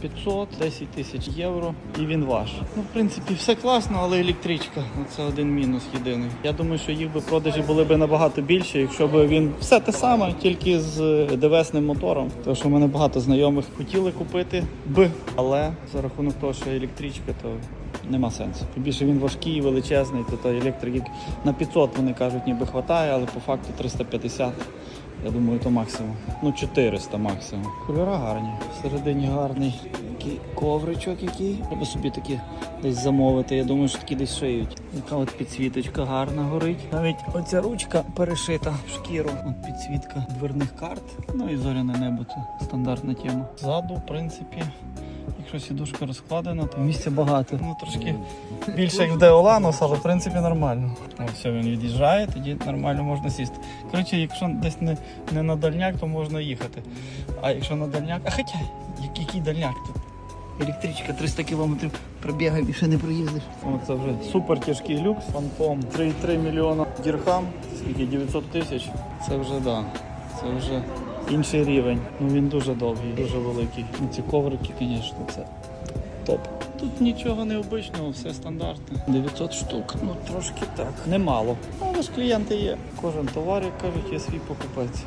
500, 10 тисяч євро і він ваш. Ну, в принципі, все класно, але електричка. Це один мінус єдиний. Я думаю, що їх би продажі були б набагато більше, якщо б він все те саме, тільки з девесним мотором. Тому що в мене багато знайомих хотіли купити б, але за рахунок того, що електричка, то нема сенсу. Тим більше він важкий, величезний, то той електрик на 500 вони кажуть, ніби хватає, але по факту 350. Я думаю, то максимум. Ну, 400 максимум. Кольора гарні. Всередині гарний такий ковричок який. Треба собі такі десь замовити. Я думаю, що такі десь шиють. Яка от підсвіточка гарна горить. Навіть оця ручка перешита в шкіру. От підсвітка дверних карт. Ну і зоряне небо це стандартна тема. Ззаду, в принципі, якщо сідушка розкладена, то місця багато. Ну трошки більше як в Деоланус, але в принципі нормально. Ось все, він від'їжджає, тоді нормально можна сісти. Коротше, якщо десь не, не на дальняк, то можна їхати. А якщо на дальняк, а хоча, як- який дальняк тут? Електричка 300 кілометрів пробігає і ще не проїздиш. О, це вже супер тяжкий люкс. Фантом 3,3 мільйона дірхам, скільки 900 тисяч. Це вже да. Це вже інший рівень. Ну він дуже довгий, дуже великий. Ну, ці коврики, звісно, це топ. Тут нічого необичного, все стандартне. 900 штук. Ну трошки так. Немало. Але ж клієнти є. Кожен товар, як кажуть, є свій покупець.